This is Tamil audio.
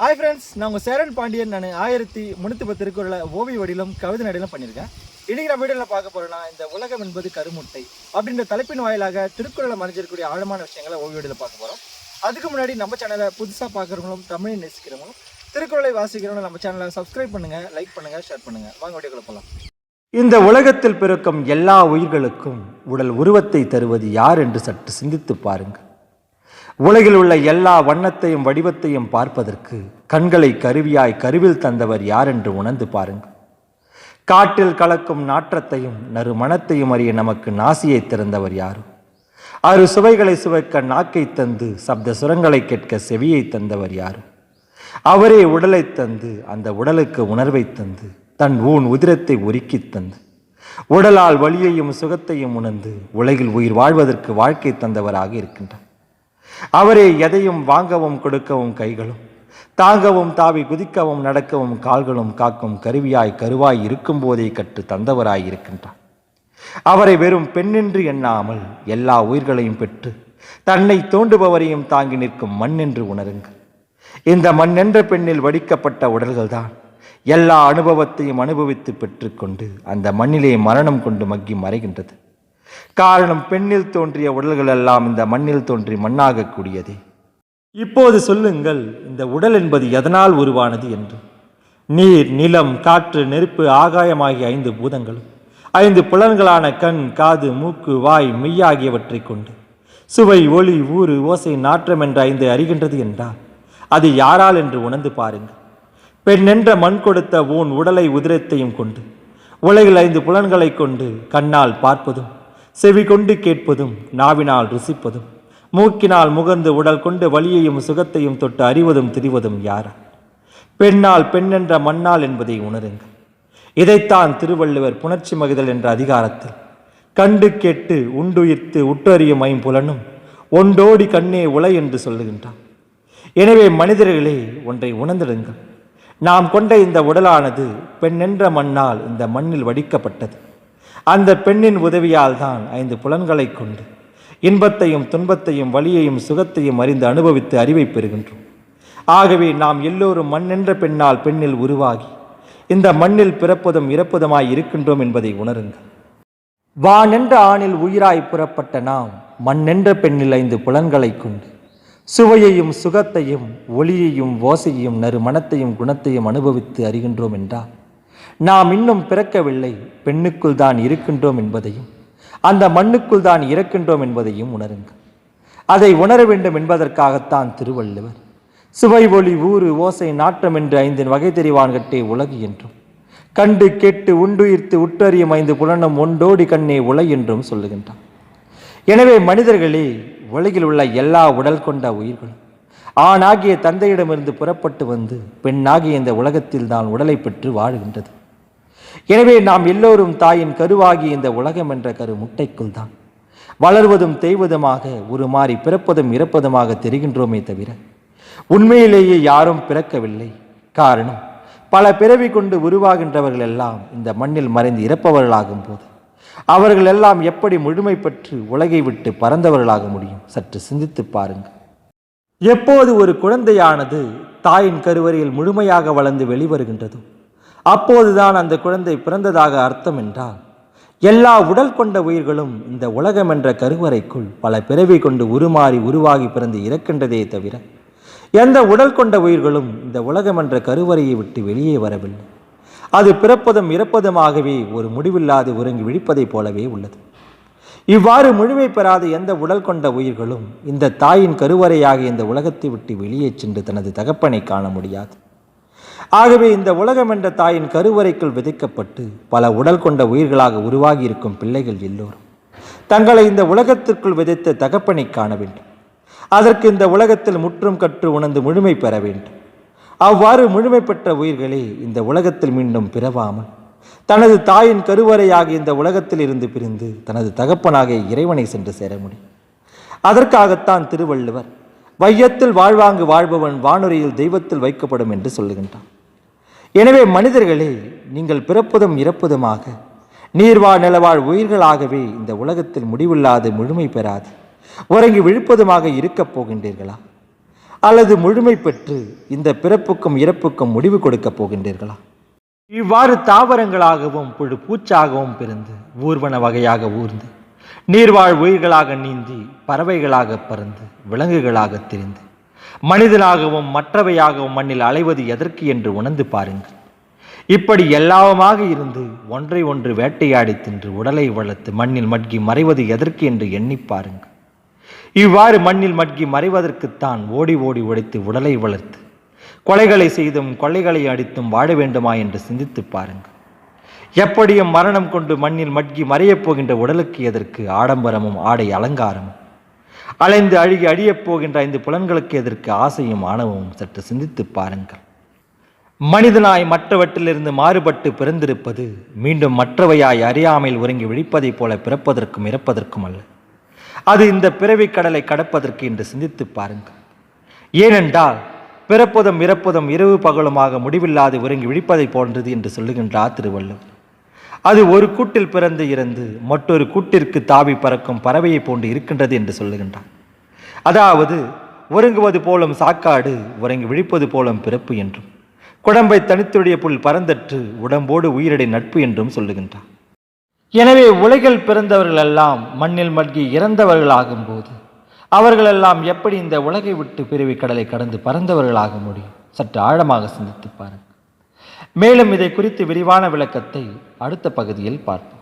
ஹாய் ஃப்ரெண்ட்ஸ் நான் உங்கள் சேரன் பாண்டியன். நான் ஆயிரத்தி முந்நூற்றி பத்து திருக்குறளை ஓவிய வடிலும் கவிதை நடையிலும் பண்ணியிருக்கேன். இன்னைக்கு நம்ம வீடியோவில் பார்க்க போகிறோம்னா இந்த உலகம் என்பது கருமுட்டை அப்படின்ற தலைப்பின் வாயிலாக திருக்குறளை மறைஞ்சிருக்கக்கூடிய ஆழமான விஷயங்களை ஓவிய வடியில் பார்க்க போகிறோம் அதுக்கு முன்னாடி நம்ம சேனலை புதுசாக பார்க்குறவங்களும் தமிழை நேசிக்கிறவங்களும் திருக்குறளை வாசிக்கிறவங்களும் நம்ம சேனலை சப்ஸ்கிரைப் பண்ணுங்கள் லைக் பண்ணுங்கள் ஷேர் பண்ணுங்கள் வாங்க வீடியோக்குள்ள போகலாம் இந்த உலகத்தில் பிறக்கும் எல்லா உயிர்களுக்கும் உடல் உருவத்தை தருவது யார் என்று சற்று சிந்தித்து பாருங்கள். உலகில் உள்ள எல்லா வண்ணத்தையும் வடிவத்தையும் பார்ப்பதற்கு கண்களை கருவியாய் கருவில் தந்தவர் யார் என்று உணர்ந்து பாருங்கள். காட்டில் கலக்கும் நாற்றத்தையும் நறுமணத்தையும் அறிய நமக்கு நாசியை திறந்தவர் யாரும் ஆறு சுவைகளை சுவைக்க நாக்கை தந்து சப்த சுரங்களை கேட்க செவியை தந்தவர் யாரும் அவரே உடலை தந்து அந்த உடலுக்கு உணர்வை தந்து தன் ஊன் உதிரத்தை உருக்கித் தந்து உடலால் வலியையும் சுகத்தையும் உணர்ந்து உலகில் உயிர் வாழ்வதற்கு வாழ்க்கை தந்தவராக இருக்கின்றார். அவரே எதையும் வாங்கவும் கொடுக்கவும் கைகளும் தாங்கவும் தாவி குதிக்கவும் நடக்கவும் கால்களும் காக்கும் கருவியாய் கருவாய் இருக்கும் போதே கற்று தந்தவராய் இருக்கின்றார் அவரை வெறும் பெண்ணென்று எண்ணாமல் எல்லா உயிர்களையும் பெற்று தன்னை தோண்டுபவரையும் தாங்கி நிற்கும் மண் என்று உணருங்கள். இந்த மண் என்ற பெண்ணில் வடிக்கப்பட்ட உடல்கள்தான் எல்லா அனுபவத்தையும் அனுபவித்து பெற்றுக்கொண்டு அந்த மண்ணிலே மரணம் கொண்டு மக்கி மறைகின்றது. காரணம் பெண்ணில் தோன்றிய உடல்கள் எல்லாம் இந்த மண்ணில் தோன்றி மண்ணாகக்கூடியதே. இப்போது சொல்லுங்கள் இந்த உடல் என்பது எதனால் உருவானது என்று. நீர் நிலம் காற்று நெருப்பு ஆகாயமாகிய ஐந்து பூதங்களும் ஐந்து புலன்களான கண் காது மூக்கு வாய் மெய் ஆகியவற்றை கொண்டு சுவை ஒளி ஊறு ஓசை நாற்றம் என்ற ஐந்து அறிகின்றது என்றால் அது யாரால் என்று உணர்ந்து பாருங்கள். பெண்ணென்ற மண் கொடுத்த ஊன் உடலை உதிரத்தையும் கொண்டு உலகில் ஐந்து புலன்களை கொண்டு கண்ணால் பார்ப்பதும் செவி கொண்டு கேட்பதும் நாவினால் ருசிப்பதும் மூக்கினால் முகர்ந்து உடல் கொண்டு வலியையும் சுகத்தையும் தொட்டு அறிவதும் திரிவதும் யாரா? பெண்ணால் பெண்ணென்ற மண்ணால் என்பதை உணருங்கள். இதைத்தான் திருவள்ளுவர் புணர்ச்சி மகிதல் என்ற அதிகாரத்தில் கண்டு கேட்டு உண்டுயிர்த்து உற்றறியும் ஐம்புலனும் ஒன்றோடி கண்ணே உலை என்று சொல்லுகின்றான். எனவே மனிதர்களே ஒன்றை உணர்ந்திடுங்கள். நாம் கொண்ட இந்த உடலானது பெண்ணென்ற மண்ணால் இந்த மண்ணில் வடிக்கப்பட்டது. அந்த பெண்ணின் உதவியால் தான் ஐந்து புலன்களை கொண்டு இன்பத்தையும் துன்பத்தையும் வலியையும் சுகத்தையும் அறிந்து அனுபவித்து அறிவை பெறுகின்றோம். ஆகவே நாம் எல்லோரும் மண் என்ற பெண்ணால் பெண்ணில் உருவாகி இந்த மண்ணில் பிறப்பதும் இறப்பதுமாய் இருக்கின்றோம் என்பதை உணருங்கள். வானென்ற ஆணில் உயிராய் புறப்பட்ட நாம் மண்ணென்ற பெண்ணில் ஐந்து புலன்களை கொண்டு சுவையையும் சுகத்தையும் ஒளியையும் ஓசையையும் நறுமணத்தையும் குணத்தையும் அனுபவித்து அறிகின்றோம் என்றால் நாம் இன்னும் பிறக்கவில்லை. பெண்ணுக்குள் தான் இருக்கின்றோம் என்பதையும் அந்த மண்ணுக்குள் தான் இறக்கின்றோம் என்பதையும் உணருங்கள். அதை உணர வேண்டும் என்பதற்காகத்தான் திருவள்ளுவர் சுவை ஒளி ஊறு ஓசை நாற்றம் என்று ஐந்தின் வகை தெரிவான்கட்டே உலகு என்றும் கண்டு கேட்டு உண்டுயிர்த்து உற்றறியும் ஐந்து புலனும் ஒண்டோடி கண்ணே உலை என்றும் சொல்லுகின்றான். எனவே மனிதர்களே உலகில் உள்ள எல்லா உடல் கொண்ட உயிர்களும் ஆணாகிய தந்தையிடமிருந்து புறப்பட்டு வந்து பெண்ணாகிய இந்த உலகத்தில் தான் உடலை பெற்று வாழுகின்றது. எனவே நாம் எல்லோரும் தாயின் கருவாகி இந்த உலகம் என்ற கரு முட்டைக்குள் தான். வளர்வதும் தேய்வதுமாக உருமாறி பிறப்பதும் இறப்பதுமாக தெரிகின்றோமே தவிர உண்மையிலேயே யாரும் பிறக்கவில்லை. காரணம் பல பிறவி கொண்டு உருவாகின்றவர்கள் எல்லாம் இந்த மண்ணில் மறைந்து இறப்பவர்களாகும் போது அவர்கள் எல்லாம் எப்படி முழுமை பெற்று உலகை விட்டு பறந்தவர்களாக முடியும்? சற்று சிந்தித்து பாருங்கள். எப்போது ஒரு குழந்தையானது தாயின் கருவறையில் முழுமையாக வளர்ந்து வெளிவருகின்றதோ அப்போதுதான் அந்த குழந்தை பிறந்ததாக அர்த்தம் என்றால் எல்லா உடல் கொண்ட உயிர்களும் இந்த உலகம் என்ற கருவறைக்குள் பல பிறவி கொண்டு உருமாறி உருவாகி பிறந்து இறக்கின்றதே தவிர எந்த உடல் கொண்ட உயிர்களும் இந்த உலகம் என்ற கருவறையை விட்டு வெளியே வரவில்லை. அது பிறப்பதும் இறப்பதுமாகவே ஒரு முடிவில்லாது உறங்கி விழிப்பதைப் போலவே உள்ளது. இவ்வாறு முழுமை பெறாத எந்த உடல் கொண்ட உயிர்களும் இந்த தாயின் கருவறையாக இந்த உலகத்தை விட்டு வெளியே சென்று தனது தகப்பனை காண முடியாது. ஆகவே இந்த உலகம் என்ற தாயின் கருவறைக்குள் விதைக்கப்பட்டு பல உடல் கொண்ட உயிர்களாக உருவாகி இருக்கும் பிள்ளைகள் எல்லோரும் தங்களை இந்த உலகத்திற்குள் விதைத்த தகப்பனை காண வேண்டும். அதற்கு இந்த உலகத்தில் முற்றும் கற்று உணர்ந்து முழுமை பெற வேண்டும். அவ்வாறு முழுமை பெற்ற உயிர்களே இந்த உலகத்தில் மீண்டும் பிறவாமல் தனது தாயின் கருவறையாக இந்த உலகத்தில் இருந்து பிரிந்து தனது தகப்பனாக இறைவனை சென்று சேர முடியும். அதற்காகத்தான் திருவள்ளுவர் வையத்தில் வாழ்வாங்கு வாழ்பவன் வானுரையில் தெய்வத்தில் வைக்கப்படும் என்று சொல்லுகின்றான் எனவே மனிதர்களே நீங்கள் பிறப்பதும் இறப்பதுமாக. நீர்வாழ் நிலவாழ் உயிர்களாகவே இந்த உலகத்தில் முடிவில்லாது முழுமை பெறாது. உறங்கி விழுப்பதுமாக இருக்கப் போகின்றீர்களா? அல்லது முழுமை பெற்று இந்த பிறப்புக்கும் இறப்புக்கும் முடிவு கொடுக்கப் போகின்றீர்களா? இவ்வாறு தாவரங்களாகவும் புழு பூச்சாகவும் பிறந்து ஊர்வன வகையாக ஊர்ந்து நீர்வாழ் உயிர்களாக நீந்தி பறவைகளாக பறந்து விலங்குகளாக திரிந்து மனிதனாகவும் மற்றவையாகவும் மண்ணில் அலைவது எதற்கு என்று உணர்ந்து பாருங்கள். இப்படி எல்லாவுமாக இருந்து ஒன்றை ஒன்று வேட்டையாடி தின்று உடலை வளர்த்து மண்ணில் மட்கி மறைவது எதற்கு என்று எண்ணிப் பாருங்கள். இவ்வாறு மண்ணில் மட்கி மறைவதற்குத்தான் ஓடி ஓடி உடைத்து உடலை வளர்த்து கொலைகளை செய்தும் கொள்ளைகளை அடித்தும் வாழ வேண்டுமா என்று சிந்தித்துப் பாருங்கள். எப்படியும் மரணம் கொண்டு மண்ணில் மட்கி மறையப் போகின்ற உடலுக்கு எதற்கு ஆடம்பரமும் ஆடை அலங்காரமும்? அலைந்து அழுகி அழியப் போகின்ற ஐந்து புலன்களுக்கு எதற்கு ஆசையும் ஆணவமும் சற்று சிந்தித்துப் பாருங்கள். மனிதனாய் மற்றவற்றிலிருந்து மாறுபட்டு பிறந்திருப்பது மீண்டும் மற்றவையாய் அறியாமையில் உறங்கி விழிப்பதைப் போல பிறப்பதற்கும் இறப்பதற்கும் அல்ல. அது இந்த பிறவிக் கடலை கடப்பதற்கு என்று சிந்தித்துப் பாருங்கள். ஏனென்றால் பிறப்பதும் இறப்பதும் இரவு பகலுமாக முடிவில்லாது ஒருங்கி விழிப்பதைப் போன்றது என்று சொல்லுகின்றார் திருவள்ளுவர். அது ஒரு கூட்டில் பிறந்து இறந்து மற்றொரு கூட்டிற்கு தாவி பறக்கும் பறவையைப் போன்று இருக்கின்றது என்று சொல்லுகின்றான். அதாவது உறங்குவது போலும் சாக்காடு உறங்கி விழிப்பது போலும் பிறப்பு என்றும் குடம்பை தனித்துடைய புல் பறந்தற்று உடம்போடு உயிரடை நட்பு என்றும் சொல்லுகின்றார் எனவே உலகில் பிறந்தவர்கள் எல்லாம் மண்ணில் மட்கி இறந்தவர்களாகும் போது அவர்களெல்லாம் எப்படி இந்த உலகை விட்டு பிறவி கடலை கடந்து பறந்தவர்களாக முடியும்? சற்று ஆழமாக சிந்தித்து பாருங்கள். மேலும் இதை குறித்து விரிவான விளக்கத்தை அடுத்த பகுதியில் பார்ப்போம்.